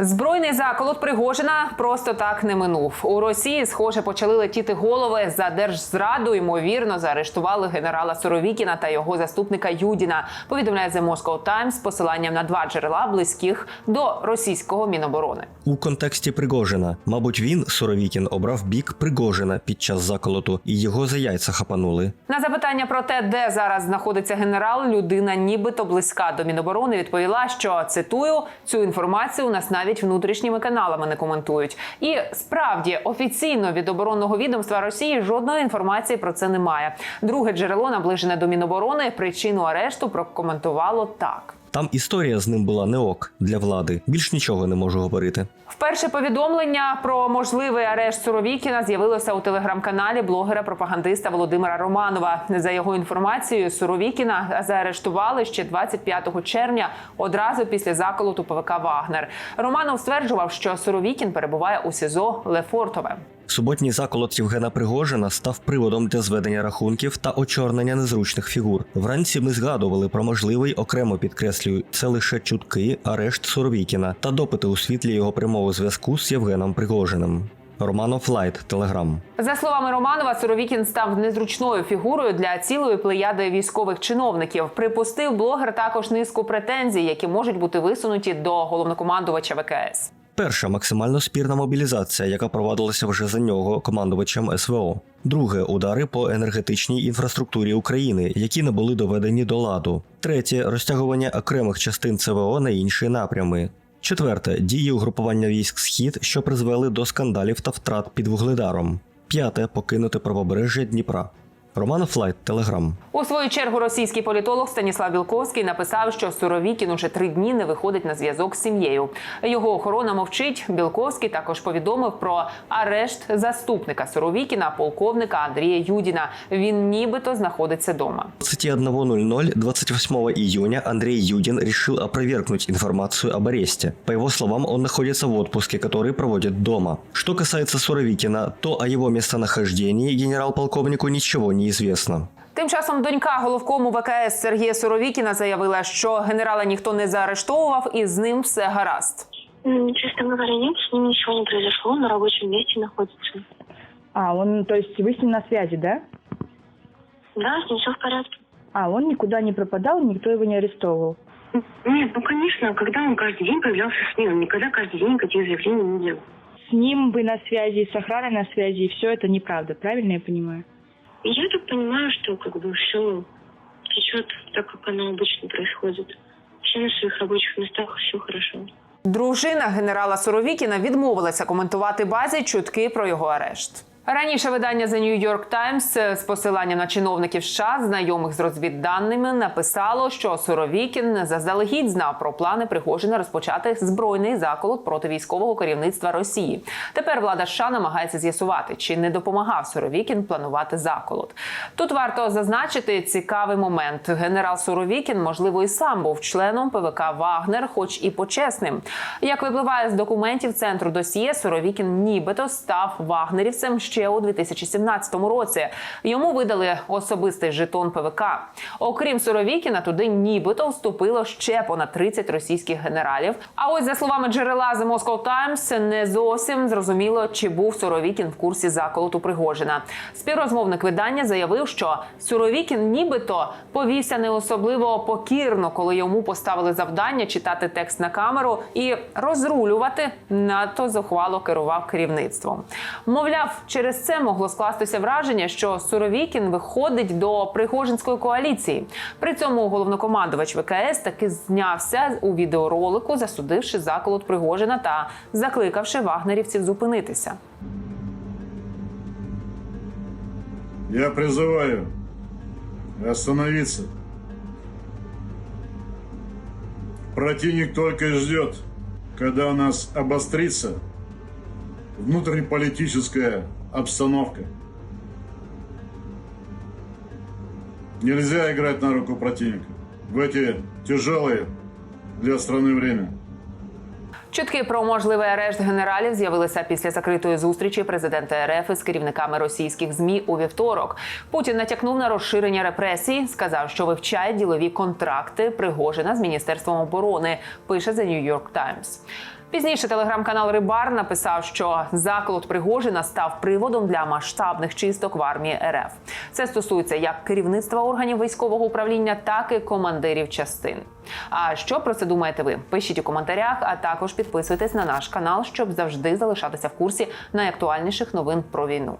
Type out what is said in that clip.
Збройний заколот Пригожина просто так не минув. У Росії, схоже, почали летіти голови за держзраду. Ймовірно, заарештували генерала Суровікіна та його заступника Юдіна. Повідомляє The Moscow Times з посиланням на два джерела близьких до російського міноборони. У контексті Пригожина, мабуть, він Суровікін обрав бік Пригожина під час заколоту, і його за яйця хапанули. На запитання про те, де зараз знаходиться генерал, людина, нібито близька до міноборони, відповіла, що цитую цю інформацію у нас навіть внутрішніми каналами не коментують. І справді офіційно від оборонного відомства Росії жодної інформації про це немає. Друге джерело, наближене до міноборони, причину арешту прокоментувало так. Там історія з ним була не ок для влади. Більш нічого не можу говорити. Вперше повідомлення про можливий арешт Суровікіна з'явилося у телеграм-каналі блогера-пропагандиста Володимира Романова. За його інформацією, Суровікіна заарештували ще 25 червня, одразу після заколоту ПВК Вагнер. Романов стверджував, що Суровікін перебуває у СІЗО Лефортове. Суботній заколот Євгена Пригожина став приводом для зведення рахунків та очорнення незручних фігур. Вранці ми згадували про можливий окремо підкреслюю, це лише чутки, арешт Суровікіна та допити у світлі його прямого зв'язку з Євгеном Пригожиним. Романов Лайт, Телеграм. За словами Романова, Суровікін став незручною фігурою для цілої плеяди військових чиновників. Припустив блогер також низку претензій, які можуть бути висунуті до головнокомандувача ВКС. Перша максимально спірна мобілізація, яка провадилася вже за нього командувачем СВО. Друге удари по енергетичній інфраструктурі України, які не були доведені до ладу. Третє розтягування окремих частин ЦВО на інші напрями. Четверте дії угрупування військ Схід, що призвели до скандалів та втрат під вугледаром. П'яте покинути правобережжя Дніпра. Роман Флайт, Телеграм. У свою чергу російський політолог Станіслав Білковський написав, що Суровікін уже три дні не виходить на зв'язок з сім'єю. Його охорона мовчить. Білковський також повідомив про арешт заступника Суровікіна, полковника Андрія Юдіна. Він нібито знаходиться вдома. 21.00 28 июня Андрей Юдин решил опровергнуть информацию об аресте. По его словам, он находится в отпуске, который проводит дома. Что касается Суровикина, то о его местонахождении генерал-полковнику ничего не известно. Тим часом донька головкому ВКС Сергія Суровікіна заявила, що генерала ніхто не заарештовував і з ним все гаразд. М, Честно говоря, нет, с ним ничего не произошло, на рабочем месте находится. А, он, то есть вы с ним на связи, да? Да, с ним все в порядке. А, он никуда не пропадал, никто его не арестовывал. Нет, ну конечно, когда он каждый день появлялся в СМИ, он никогда каждый день никаких заявлений не делал. С ним вы на связи, с охраной на связи, и все это неправда, правильно я понимаю? Я так понимаю, что как бы все течет так, как оно обычно происходит. Все на своих рабочих местах, все хорошо. Дружина генерала Суровікіна відмовилася коментувати базі чутки про його арешт. Раніше видання The New York Times з посиланням на чиновників США, знайомих з розвідданими, написало, що Суровікін заздалегідь знав про плани Пригожина розпочати збройний заколот проти військового керівництва Росії. Тепер влада США намагається з'ясувати, чи не допомагав Суровікін планувати заколот. Тут варто зазначити цікавий момент. Генерал Суровікін, можливо, і сам був членом ПВК Вагнер, хоч і почесним. Як випливає з документів центру досьє, Суровікін нібито став вагнерівцем у 2017 році. Йому видали особистий жетон ПВК. Окрім Суровікіна, туди нібито вступило ще понад 30 російських генералів. А ось за словами джерела The Moscow Times, не зовсім зрозуміло, чи був Суровікін в курсі заколоту Пригожина. Співрозмовник видання заявив, що Суровікін нібито повівся не особливо покірно, коли йому поставили завдання читати текст на камеру і розрулювати надто зухвало керував керівництвом. Мовляв, через це могло скластися враження, що Суровікін виходить до Пригожинської коаліції. При цьому головнокомандувач ВКС таки знявся у відеоролику, засудивши заколот Пригожина та закликавши вагнерівців зупинитися. Я призываю остановиться. Противник только ждет, когда у нас обострится внутреннеполитическая обстановка. Нельзя играть на руку противника в эти тяжелые для страны время. Чутки про можливий арешт генералів з'явилися після закритої зустрічі президента РФ із керівниками російських змі у вівторок. Путін натякнув на розширення репресій, сказав, що вивчає ділові контракти Пригожина з міністерством оборони. Пише The New York Times. Пізніше телеграм-канал Рибар написав, що заклад Пригожина став приводом для масштабних чисток в армії РФ. Це стосується як керівництва органів військового управління, так і командирів частин. А що про це думаєте ви? Пишіть у коментарях, а також підписуйтесь на наш канал, щоб завжди залишатися в курсі найактуальніших новин про війну.